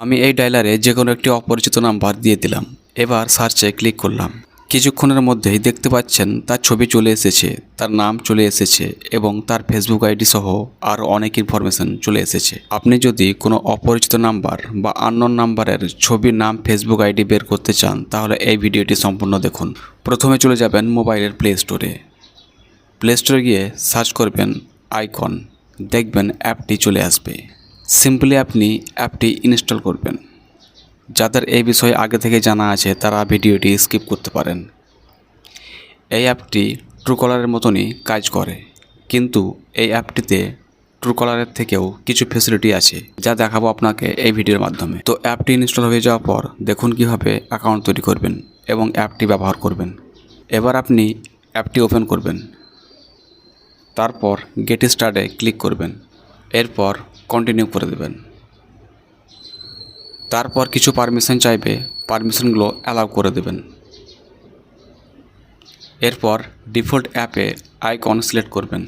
আমি এই ডায়লারে যে কোনো একটি অপরিচিত নাম্বার দিয়ে দিলাম। এবার সার্চে ক্লিক করলাম। কিছুক্ষণের মধ্যেই দেখতে পাচ্ছেন তার ছবি চলে এসেছে, তার নাম চলে এসেছে এবং তার ফেসবুক আইডি সহ আরও অনেক ইনফরমেশন চলে এসেছে। আপনি যদি কোনো অপরিচিত নাম্বার বা আননোন নাম্বারের ছবির নাম ফেসবুক আইডি বের করতে চান, তাহলে এই ভিডিওটি সম্পূর্ণ দেখুন। প্রথমে চলে যাবেন মোবাইলের প্লে স্টোরে। প্লে স্টোরে গিয়ে সার্চ করবেন আইকন। দেখবেন অ্যাপটি চলে আসবে। সিম্পলি আপনি অ্যাপটি ইনস্টল করবেন। যাদের এই বিষয়ে আগে থেকে জানা আছে, তারা ভিডিওটি স্কিপ করতে পারেন। এই অ্যাপটি ট্রুকলারের মতনই কাজ করে। কিন্তু এই অ্যাপটিতে ট্রুকলারের থেকেও কিছু ফেসিলিটি আছে, যা দেখাবো আপনাকে এই ভিডিওর মাধ্যমে। তো অ্যাপটি ইনস্টল হয়ে যাওয়ার পর দেখুন কীভাবে অ্যাকাউন্ট তৈরি করবেন এবং অ্যাপটি ব্যবহার করবেন। এবার আপনি অ্যাপটি ওপেন করবেন। তারপর গেট স্টার্টে ক্লিক করবেন। এরপর কন্টিনিউ করে দেবেন। তারপর কিছু পারমিশন চাইবে পারমিশনগুলো অ্যালাউ করে দেবেন। এরপর ডিফল্ট অ্যাপে আইকন সিলেক্ট করবেন,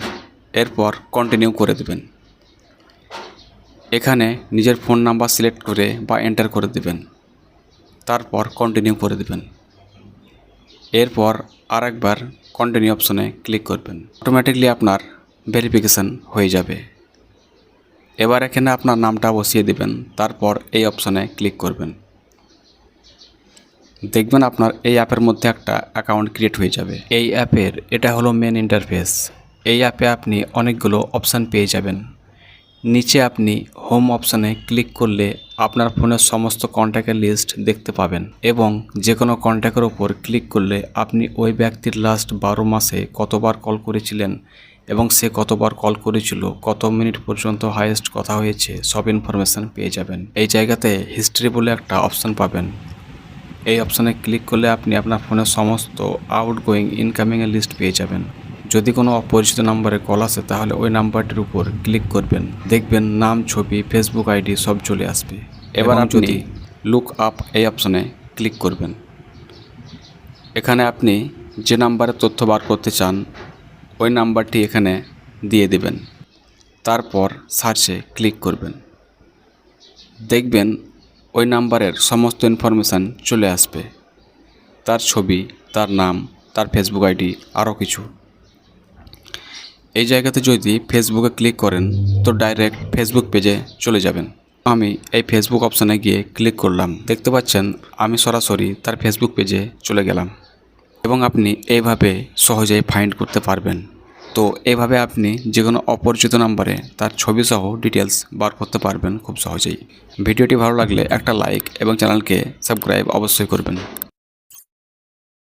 এরপর কন্টিনিউ করে দেবেন। এখানে নিজের ফোন নাম্বার সিলেক্ট করে বা এন্টার করে দেবেন। তারপর কন্টিনিউ করে দেবেন। এরপর আরেকবার কন্টিনিউ অপশনে ক্লিক করবেন। অটোমেটিকলি আপনার ভেরিফিকেশান হয়ে যাবে। এবার এখানে আপনার নামটা বসিয়ে দেবেন। তারপর এই অপশনে ক্লিক করবেন। দেখবেন আপনার এই অ্যাপের মধ্যে একটা অ্যাকাউন্ট ক্রিয়েট হয়ে যাবে। এই অ্যাপের এটা হলো মেন ইন্টারফেস এই অ্যাপে আপনি অনেকগুলো অপশান পেয়ে যাবেন। নিচে আপনি হোম অপশানে ক্লিক করলে আপনার ফোনের সমস্ত কন্ট্যাক্টের লিস্ট দেখতে পাবেন এবং যে কোনো কন্ট্যাক্টের ওপর ক্লিক করলে আপনি ওই ব্যক্তির লাস্ট বারো মাসে কতবার কল করেছিলেন এবং সে কতবার কল করেছিল কত মিনিট পর্যন্ত হাইয়েস্ট কথা হয়েছে সব ইনফরমেশান পেয়ে যাবেন। এই জায়গাতে হিস্ট্রি বলে একটা অপশান পাবেন। এই অপশানে ক্লিক করলে আপনি আপনার ফোনের সমস্ত আউটগোয়িং ইনকামিংয়ের লিস্ট পেয়ে যাবেন। যদি কোনো অপরিচিত নাম্বারে কল আসে তাহলে ওই নাম্বারটির উপর ক্লিক করবেন। দেখবেন নাম ছবি ফেসবুক আইডি সব চলে আসবে। এবার আপনি লুক আপ এই অপশানে ক্লিক করবেন। এখানে আপনি যে নাম্বারে তথ্য বার করতে চান ওই নাম্বারটি এখানে দিয়ে দেবেন। তারপর সার্চে ক্লিক করবেন। দেখবেন ওই নাম্বারের সমস্ত ইনফরমেশান চলে আসবে। তার ছবি, তার নাম, তার ফেসবুক আইডি, আরও কিছু। এই জায়গাতে যদি ফেসবুকে ক্লিক করেন, তো ডাইরেক্ট ফেসবুক পেজে চলে যাবেন। আমি এই ফেসবুক অপশানে গিয়ে ক্লিক করলাম। দেখতে পাচ্ছেন, আমি সরাসরি তার ফেসবুক পেজে চলে গেলাম। এবং আপনি এইভাবে সহজেই ফাইন্ড করতে পারবেন। তো এভাবে আপনি যে কোনো অপরিচিত নাম্বারে তার ছবি সহ ডিটেলস বার করতে পারবেন খুব সহজেই। ভিডিওটি ভালো লাগলে একটা লাইক এবং চ্যানেলকে সাবস্ক্রাইব অবশ্যই করবেন।